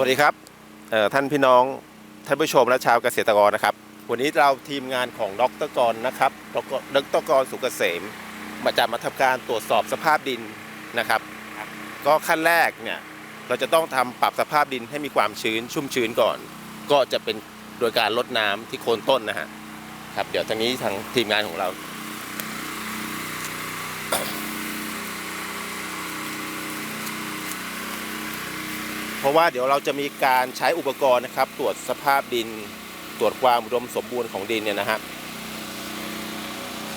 วัสดีครับท่านพี่น้องท่านผู้ชมและชาวเกษตรกรนะครับ วันนี้เราทีมงานของดรกรนะครับดรกรสุกเกษม มาจะมาทำการตรวจสอบสภาพดินนะครับ ก็ขั้นแรกเนี่ยเราจะต้องทำปรับสภาพดินให้มีความชื้นชุ่มชื้นก่อน ก็จะเป็นโดยการลดน้ำที่โคนต้นนะฮะครับ เดี๋ยวทางนี้ทางทีมงานของเรา เพ ราะว่าเดี๋ยวเราจะมีการใช้อุปกรณ์นะครับ ตรวจสภาพดิน ตรวจความอุดมสมบูรณ์ของดินเนี่ยนะฮะ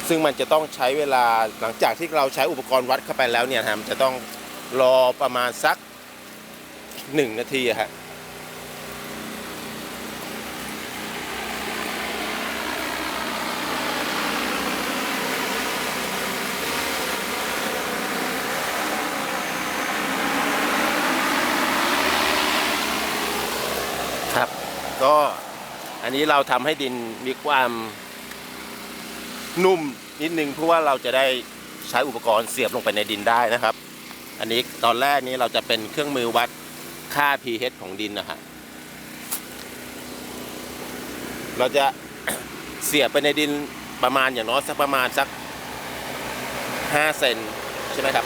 ซึ่งมันจะต้องใช้เวลาหลังจากที่เราใช้อุปกรณ์วัดเข้าไปแล้วเนี่ยฮะมันจะต้องรอประมาณสักหนึ่งนาทีอะฮะครับ ก็อั นนี้เราทำให้ดินมีความนุ่มนิดนึงเพื่อว่าเราจะได้ใช้อุปกรณ์เสียบลงไปในดินได้นะครับ อันนี้ตอนแรกนี้เราจะเป็นเครื่องมือวัดค่า pH ของดินนะฮะเราจะเสียบไปในดินประมาณอย่างน้อยสักประมาณสัก5เซนใช่ไหมครับ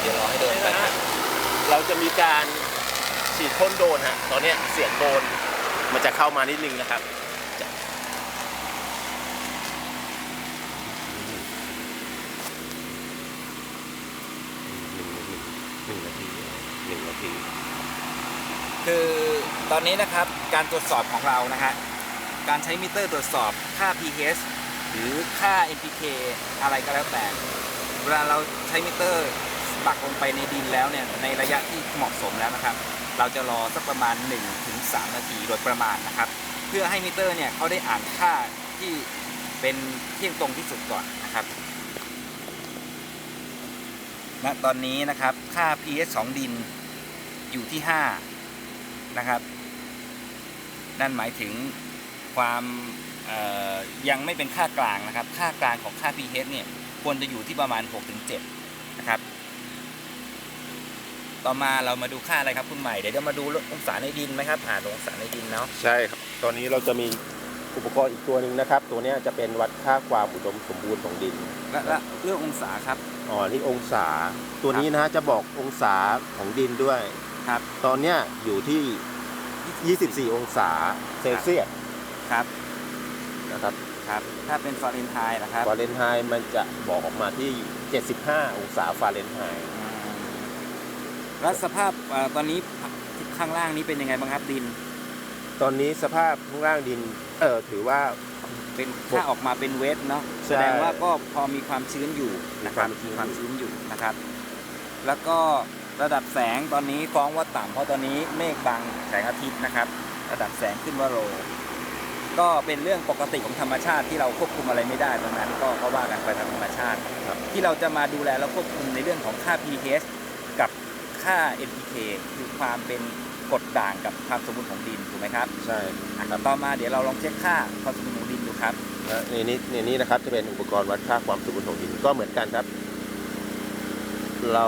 เดี๋ยวรอให้เดินไป นะฮะเราจะมี การฉีดพ่นโดนฮะ ตอนนี้เสียงโดนมันจะเข้ามานิดนึงนะครับหนึ่งนาทีหนึ่งนาที คือตอนนี้นะครับการตรวจสอบของเรานะฮะการใช้มิเตอร์ตรวจสอบค่า pH หรือค่า NPK อะไรก็แล้วแต่ เวลาเราใช้มิเตอร์ ปักลงไปในดินแล้วเนี่ยในระยะที่เหมาะสมแล้วนะครับ เราจะรอสักประมาณ 1-3 นาทีโดยประมาณนะครับ เพื่อให้มิเตอร์เนี่ยเขาได้อ่านค่าที่เป็นเที่ยงตรงที่สุดก่อนนะครับณตอนนี้นะครับค่า pH ของดินอยู่ที่ 5 นะครับ นั่นหมายถึงความยังไม่เป็นค่ากลางนะครับ ค่ากลางของค่า pH เนี่ยควรจะอยู่ที่ประมาณ 6-7 นะครับ ต่อมาเรามาดูค่าอะไรครับคุณใหม่เดี๋ยวเรามาดูองศาในดินไหมครับอ่านองศาในดินเนาะใช่ครับ ตอนนี้เราจะมีอุปกรณ์อีกตัวหนึ่งนะครับ ตัวเนี้ยจะเป็นวัดค่าความอุดมสมบูรณ์ของดินและและเรื่ององศาครับอ๋อที่องศา ตัวนี้นะฮะจะบอกองศาของดินด้วยครับ ตอนเนี้ยอยู่ที่ 24 องศาเซลเซียสครับนะครับครับ ถ้าเป็นฟาเรนไฮต์นะครับฟาเรนไฮต์มันจะบอกออกมาที่ 75 องศาฟาเรนไฮต์ แล้วสภาพเอ่อตอนนี้ข้างล่างนี้เป็นยังไงบ้างครับดิน ตอนนี้สภาพข้างล่างดินเออถือว่าเป็นค่าออกมาเป็นเวทเนาะใช่แสดงว่าก็พอมีความชื้นอยู่นะครับมีมีความมคาวชื้ชื้นนอยู่นะครับ แล้วก็ระดับแสงตอนนี้ฟ้องว่าต่ำเพราะตอนนี้เมฆบังแสงอาทิตย์นะครับ ระดับแสงขึ้นว่าโลก็เป็นเรื่องปกติของธรรมชาติที่เราควบคุมอะไรไม่ได้ตรงนั้นก็ก็ว่ากันไปตามธรรมชาติครับที่เราจะมาดูแลและควบคุมในเรื่องของค่า pH กับ ค่า NPK คือความเป็นกรดด่างกับความสมบูรณ์ของดินถูกไหมครับใช่อะต่อมาเดี๋ยวเราลองเช็คค่าความสมบูรณ์ของดินดูครับ และในนี้ในนี้นะครับจะเป็นอุปกรณ์วัดค่าความสมบูรณ์ของดินก็เหมือนกันครับ เรา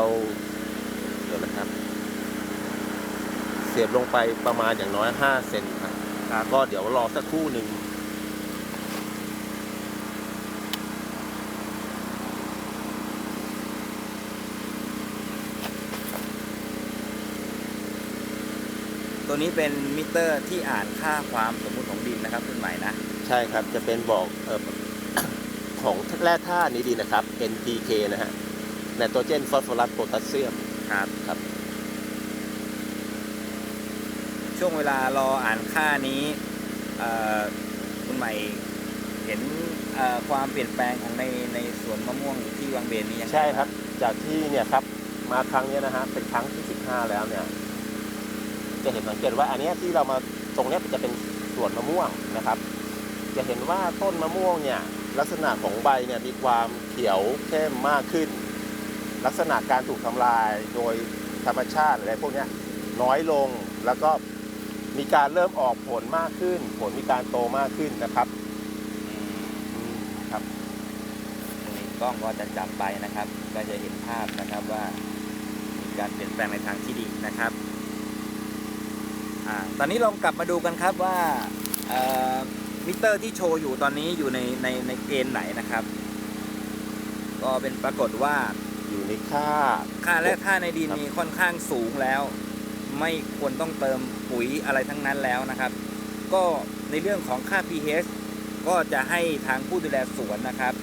เดี๋ยวนะครับ เสียบลงไปประมาณอย่างน้อย5เซนครับ ครับ ก็เดี๋ยวรอสักครู่หนึ่ง ตัวนี้เป็นมิเตอร์ที่อ่านค่าความสมบูรณ์ของดินนะครับคุณใหม่นะ ใช่ครับจะเป็นบอกเออของแร่ธาตุนี้ดีนะครับ NPK นะฮะไนโตรเจนฟอสฟอรัสโพแทสเซียมครับครับ ช่วงเวลารออ่านค่านี้เอ่อคุณใหม่เห็นเอ่อความเปลี่ยนแปลงของในในสวนมะม่วงที่วังเบนนี้ยังไงใช่ครับางจากที่เนี่ยครับมาครั้งเนี้ยนะฮะเป็นครั้งที่ 15 แล้วเนี่ย จะเห็นสังเกตว่าอันนี้ที่เรามาตรงนี้จะเป็นสวนมะม่วงนะครับ จะเห็นว่าต้นมะม่วงเนี่ยลักษณะของใบเนี่ยมีความเขียวเข้มมากขึ้น ลักษณะการถูกทำลายโดยธรรมชาติอะไรพวกนี้น้อยลงแล้วก็มีการเริ่มออกผลมากขึ้น ผลมีการโตมากขึ้นนะครับครับกล้องก็จะจับไปนะครับ ก็จะเห็นภาพนะครับว่า มีการเปลี่ยนแปลงในทางที่ดีนะครับ อ่าตอนนี้ลองกลับมาดูกันครับว่าเอ่อมิเตอร์ที่โชว์อยู่ตอนนี้อยู่ในในในเกณฑ์ไหนนะครับ ก็เป็นปรากฏว่าอยู่ในค่า ค่าและค่าในดินครับมีค่อนข้างสูงแล้ว ไม่ควรต้องเติมปุ๋ยอะไรทั้งนั้นแล้วนะครับ ก็ในเรื่องของค่า pH ก็จะให้ทางผู้ดูแลสวนนะครับ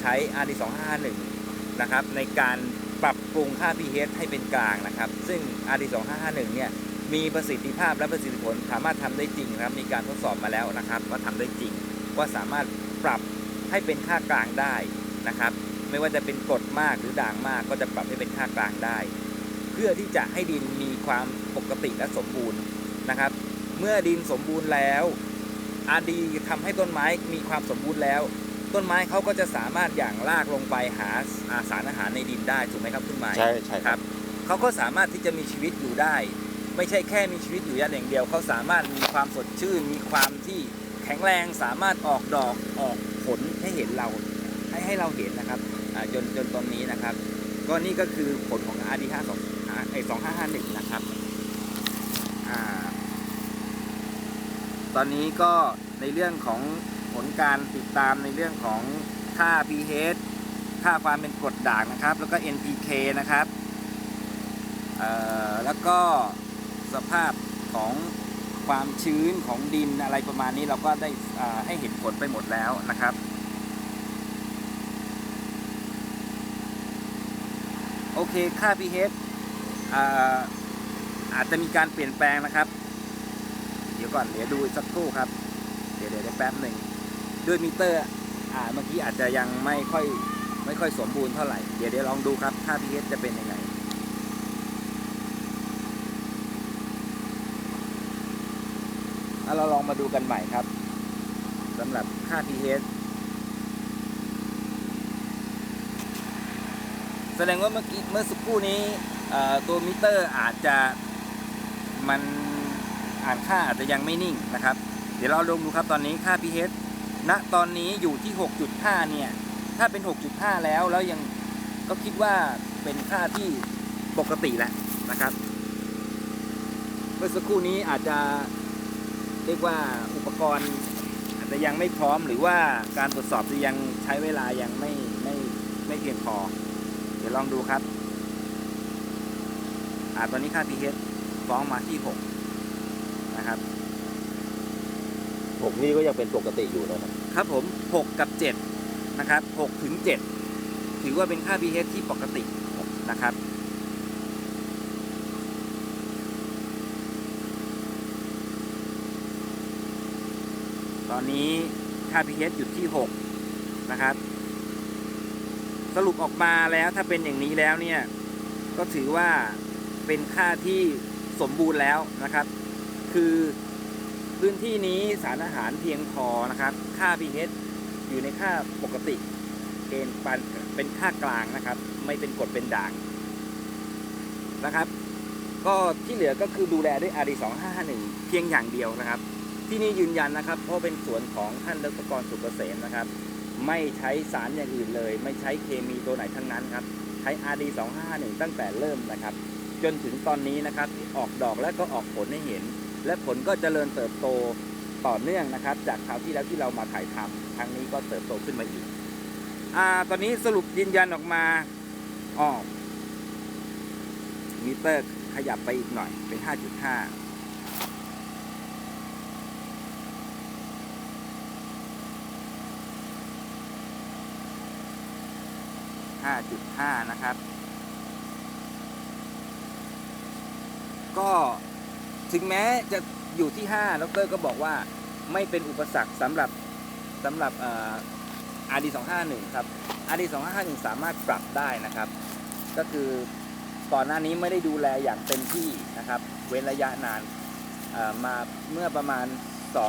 ใช้ RD 2 5 1นะครับ ในการปรับปรุงค่า pH ให้เป็นกลางนะครับ ซึ่ง RD 2 5 5 1เนี่ย มีประสิทธิภาพและประสิทธิผล สามารถทำได้จริงนะครับ มีการทดสอบมาแล้วนะครับ ว่าทำได้จริง ว่าสามารถปรับให้เป็นค่ากลางได้นะครับ ไม่ว่าจะเป็นกรดมากหรือด่างมากก็จะปรับให้เป็นค่ากลางได้ เพื่อที่จะให้ดินมีความปกติและสมบูรณ์นะครับ เมื่อดินสมบูรณ์แล้วอาดีทำให้ต้นไม้มีความสมบูรณ์แล้ว ต้นไม้เขาก็จะสามารถอย่างรากลงไปหาอาสารอาหารในดินได้ถูกไหมครับคุณหมายใช่ใช่ครับเขาก็สามารถที่จะมีชีวิตอยู่ได้ ไม่ใช่แค่มีชีวิตอยู่อย่างเดียว เขาสามารถมีความสดชื่น มีความที่แข็งแรงสามารถออกดอกออกผลให้เห็นเราให้ให้เราเห็นนะครับจนจนตอนนี้นะครับ ก็นี่ก็คือผลของ RD 5 2ไอ2551 นะครับอตอนนี้ก็ในเรื่องของผลการติดตามในเรื่องของค่า pH ค่าความเป็นกรดด่างนะครับ แล้วก็ NPK นะครับแล้วก็ สภาพของความชื้นของดินอะไรประมาณนี้เราก็ได้ให้เห็นผลไปหมดแล้วนะครับโอเค ค่า pH อาอาจจะมีการเปลี่ยนแปลงนะครับ เดี๋ยวก่อน เดี๋ยวดูสักครู่ครับ เดี๋ยวเดี๋ยวเดี๋ยวแป๊บหนึ่ง ด้วยมิเตอร์อ่าเมื่อกี้อาจจะยังไม่ค่อยไม่ค่อยสมบูรณ์เท่าไหร่ เดี๋ยวเดี๋ยวลองดูครับ ค่า pH จะเป็นยังไง แล้วเราลองมาดูกันใหม่ครับสำหรับค่า pH แสดงว่าเมื่อกี้เมื่อสักครู่นี้ตัวมิเตอร์อาจจะมันอ่านค่าอาจจะยังไม่นิ่งนะครับ เดี๋ยวเราลองดูครับตอนนี้ค่า pH ณตอนนี้อยู่ที่ 6.5 เนี่ย ถ้าเป็น 6.5 แล้วแล้วยังก็คิดว่าเป็นค่าที่ปกติแล้วนะครับ เมื่อสักครู่นี้อาจจะ เรียกว่าอุปกรณ์อาจจะยังไม่พร้อมหรือว่าการตรวจสอบจะยังใช้เวลายังไม่ไม่ไม่เพียงพอ เดี๋ยวลองดูครับอ่าตอนนี้ค่า pH ฟ้องมาที่ 6 นะครับ ผมนี่ก็ยังเป็นปกติอยู่นะครับ ครับผม 6 กับ 7 นะครับ6ถึง 7 ถือว่าเป็นค่า pH ที่ปกตินะครับ อนนี้ค่า pH อยู่ที่ 6 นะครับ สรุปออกมาแล้วถ้าเป็นอย่างนี้แล้วเนี่ย ก็ถือว่าเป็นค่าที่สมบูรณ์แล้วนะครับ คือพื้นที่นี้สารอาหารเพียงพอนะครับ ค่า pH อยู่ในค่าปกติ เกณฑ์ปานเป็นค่ากลางนะครับ ไม่เป็นกรดเป็นด่างนะครับ ก็ที่เหลือก็คือดูแลด้วย RD 2551 เพียงอย่างเดียวนะครับ ที่นี่ยืนยันนะครับ เพราะเป็นสวนของท่านดรกรสุกเกษมนะครับ ไม่ใช้สารอย่างอื่นเลย ไม่ใช้เคมีตัวไหนทั้งนั้นครับ ใช้ RD 251ตั้งแต่เริ่มนะครับ จนถึงตอนนี้นะครับออกดอกและก็ออกผลให้เห็น และผลก็เจริญเติบโตต่อเนื่องนะครับ จากคราวที่แล้วที่เรามาถ่ายทำครั้งนี้ก็เติบโตขึ้นมาอีกอ่าตอนนี้สรุปยืนยันออกมาอ๋อมิเตอร์ขยับไปอีกหน่อยเป็น 5.5 5.5 นะครับ ก็ถึงแม้จะอยู่ที่ 5 ดรก็บอกว่าไม่เป็นอุปสรรคสำหรับสำหรับเอ่อ RD 251 ครับ RD 251 สามารถปรับได้นะครับ ก็คือก่อนหน้านี้ไม่ได้ดูแลอย่างเต็มที่นะครับ เว้นระยะนานมาเมื่อประมาณ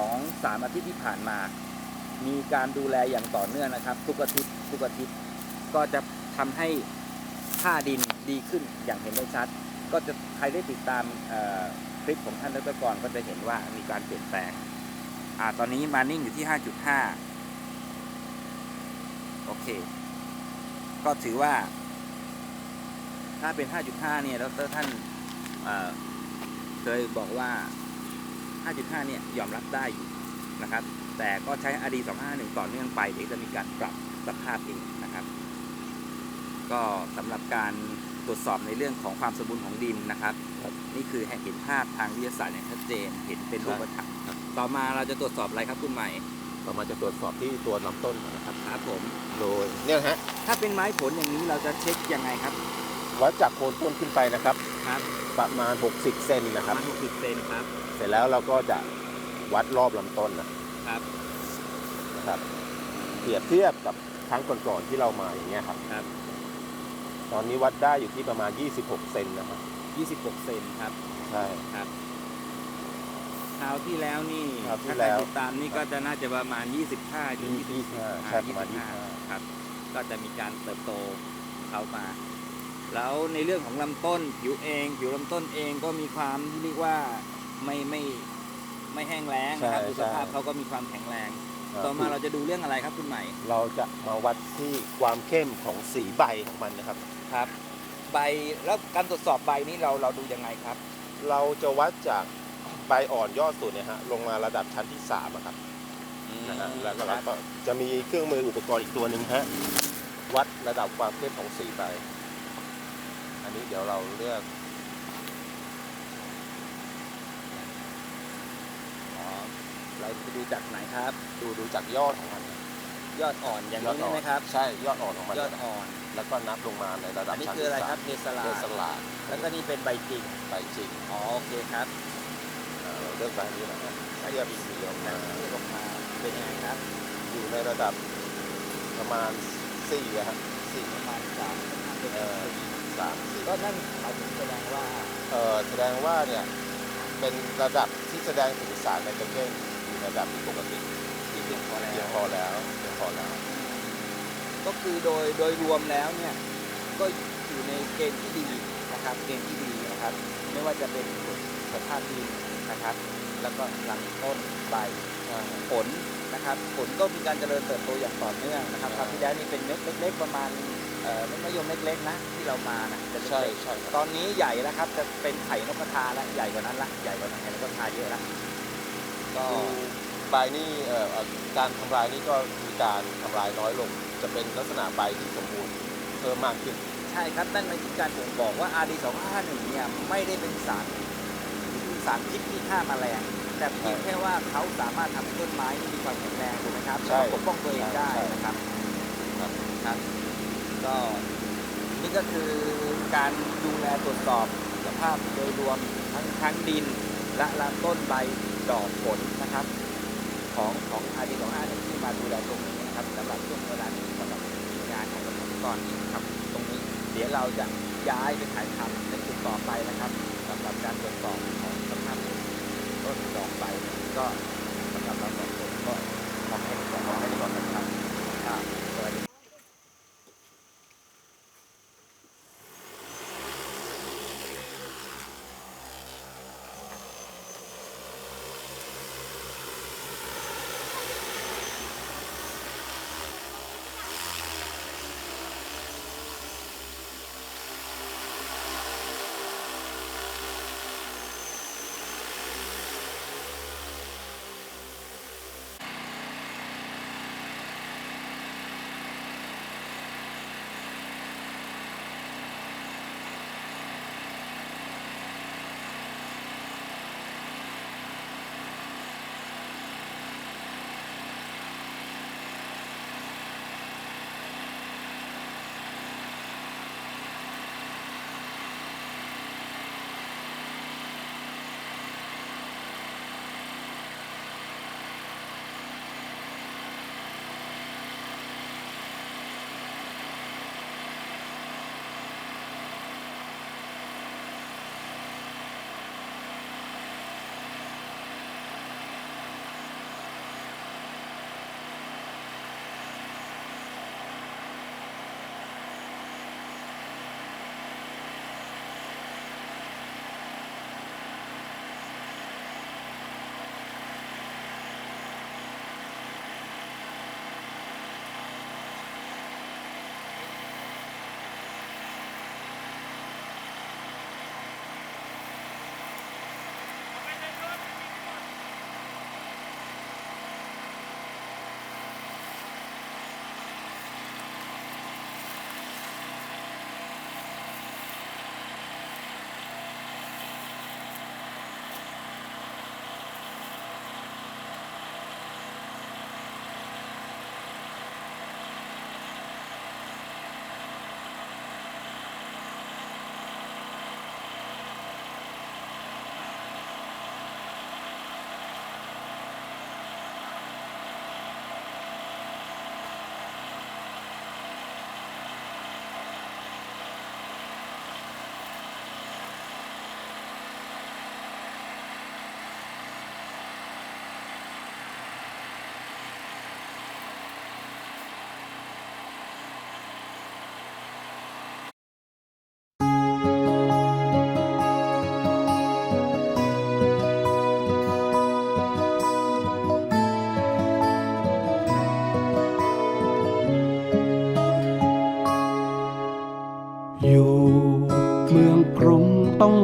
2-3 อาทิตย์ที่ผ่านมา มีการดูแลอย่างต่อเนื่องนะครับ ทุกอาทิตย์ทุกอาทิตย์ก็จะ ทำให้ค่าดินดีขึ้นอย่างเห็นได้ชัด ก็จะใครได้ติดตามคลิปของท่านดรกรก็จะเห็นว่ามีการเปลี่ยนแปลงอ่าตอนนี้มานิ่งอยู่ที่ 5.5 โอเค ก็ถือว่า ถ้าเป็น 5.5 เนี่ยดรท่านเเคยบอกว่า 5.5 เนี่ยยอมรับได้อยู่นะครับ แต่ก็ใช้ RD 251 ต่อเนื่องไปเดี๋ยวจะมีการปรับสภาพเองนะครับ ก็สำหรับการตรวจสอบในเรื่องของความสมบูรณ์ของดินนะครับครับ นี่คือให้เห็นภาพทางวิทยาศาสตร์อย่างชัดเจน เห็นเป็นรูปธรรมครับต่อมาเราจะตรวจสอบอะไรครับคุณใหม่เรามาจะตรวจสอบที่ตัวลำต้นนะครับครับผมโดยเนี่ยฮะถ้าเป็นไม้ผลอย่างนี้เราจะเช็คยังไงครับวัดจากโคนต้นขึ้นไปนะครับครับ ประมาณ 60 เซนนะปคระรับมาณ60เซนครับ เสร็จแล้วเราก็จะวัดรอบลำต้นนะครับนะครับเปรียบเทียบกับครั้งก่อนๆที่เรามาอย่างเงี้ยครับครับ ตอนนี้วัดได้อยู่ที่ประมาณ 26 เซนนะครับ 26 เซนครับ ใช่ ครับคราวที่แล้วนี่คราวที่ถ้าแล้ใครวติดตามนี่ก็จะน่าจะประมาณ 25ถึงยี่สิบห้า25ใช่ประมาณ25 ครับ ก็จะมีการเติบโตเข้ามา แล้วในเรื่องของลำต้นผิวเองผิวลำต้นเองก็มีความที่เรียกว่าไม่ไม่ไม่แห้งแล้งนะครับใช่ดูสภาพใช่ เขาก็มีความแข็งแรงอ่ต่อมาเราจะดูเรื่องอะไรครับคุณใหม่ เราจะมาวัดที่ความเข้มของสีใบของมันนะครับ ครับใบแล้วการตรวจสอบใบนี้เราเราดูยังไงครับ เราจะวัดจากใบอ่อนยอดสุดเนี่ยฮะลงมาระดับชั้นที่3อะครับนะฮะแล้วก็เราก็จะมีเครื่องมืออุปกรณ์อีกตัวหนึ่งฮะวัดระดับความเข้มของสีใบอันนี้เดี๋ยวเราเลือกอ๋อเราจะดูจากไหนครับ ดูดูจากยอดของมันยอดอ่อนอย่างยอดนี้อ่ได้อนไหมครับ ใช่ยอดอ่อนของมันยอดอ่อน แล้วก็นับลงมาในระดัอับนนี้ชั้นคืออะไรที่ครับเนสลาเดสลาดแล้วก็นี่เป็นใบจริงใบจริงอ๋อโอเคครับเอ่อเราเลือกใบนี้นะครับเทียบสีออกมาที่ลงมาเป็นยังไงครับอยู่ในระดับประมาณ4อะครับสี่ประมาณสามเป็นเอ่อสามสี่ก็นั่นหมายถึงแสดงว่าเอ่อแสดงว่าเนี่ยเป็นระดับที่แสดงถึงสารไนโตรเจนอยู่ในระดับที่ปกติที่เพียงพอแล้เพียงวพอแล้วเพียงพอแล้ว ก็คือโดยโดยรวมแล้วเนี่ยก็อยู่ในเกณฑ์ที่ดีนะครับเกณฑ์ที่ดีนะครับ ไม่ว่าจะเป็นสภาพดินนะครับ แล้วก็ลำต้นใบผลนะครับผลก็มีการเจริญเติบโตอย่างต่อเนื่องนะครับคราวที่แล้วนี่เป็นเม็ดเล็ก ๆ ประมาณเอ่อเม็ดมะยมเล็กๆนะที่เรามานะจะเล็กๆใช่ใช่คตรับอนนี้ใหญ่แล้วครับจะเป็นไข่นกกระทาแล้วใหญ่กว่านั้นละใหญ่กว่าไข่นกกระทาเยอะละก็ดู ใบนี่เอ่อเอ่อการทำลายนี่ก็มีการทำลายน้อยลง จะเป็นลักษณะใบที่สมบูรณ์เพิ่มมากขึ้น ใช่ครับ นั่นหมายถึงการบ่งบอกว่า RD 251 เนี่ยไม่ได้เป็นสารสารพิษที่ฆ่าแมลงแต่เพียงแค่ว่าเขาสามารถทำให้ต้นไม้มีความแข็งแรงถูกไหมครับใช่แล้วก็ปกป้องตัวเองได้ใช่นะครับครับครับก็นี่ก็คือการดูแลตรวจสอบสภาพโดยรวมทั้งทั้งดิน และลำต้นใบดอกผลนะครับ ของของอาดีของอาที่มาดูแลตรงนี้นะครับสำหรับช่วงเวลานี้สำหรับทีมงานของกรมกรนี่ครับตรงนี้เดี๋ยวเราจะย้ายไปถ่ายทำในจุดต่อไปนะครับสำหรับการตรวจสอบของสภาพต้นดอกใบก็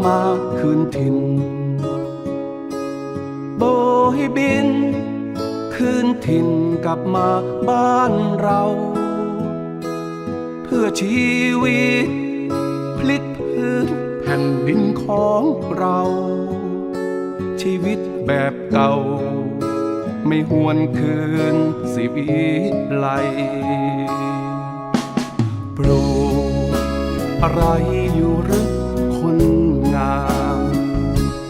มาคืนถิ่น โบให้บิน คืนถิ่นกลับมาบ้านเรา เพื่อชีวิต พลิกพื้นแผ่นดินของเรา ชีวิตแบบเก่า ไม่หวนคืนสิวิไลปลูกอะไรอยู่หรือ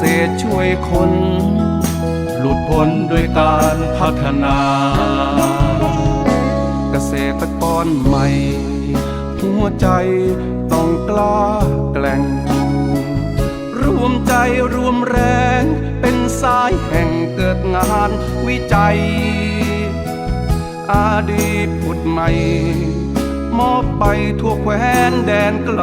ษตรช่วยคน หลุดพ้นด้วยการพัฒนา เกษตรกรใหม่ หัวใจต้องกล้าแกล่ง รวมใจรวมแรงเป็นสายแห่งเกิดงานวิจัย อาดีตผุดใหม่ มอบไปทั่วแคว้นแดนไกล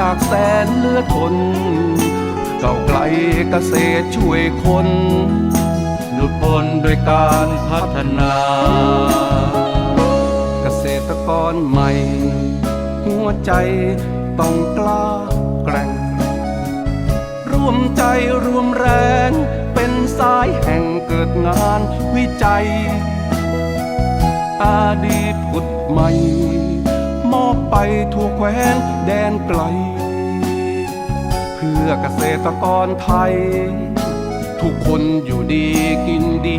อยากแสนเลือดทนเก่าไกลเกษตรช่วยคนหลุดพ้นโดยการพัฒนา เกษตรกรใหม่ หัวใจต้องกล้าแกร่ง ร่วมใจรวมแรง เป็นสายแห่งเกิดงานวิจัย อาดีตผุดใหม่ ทั่วแคว้นแดนไกล เพื่อเกษตรกรไทย ทุกคนอยู่ดีกินดี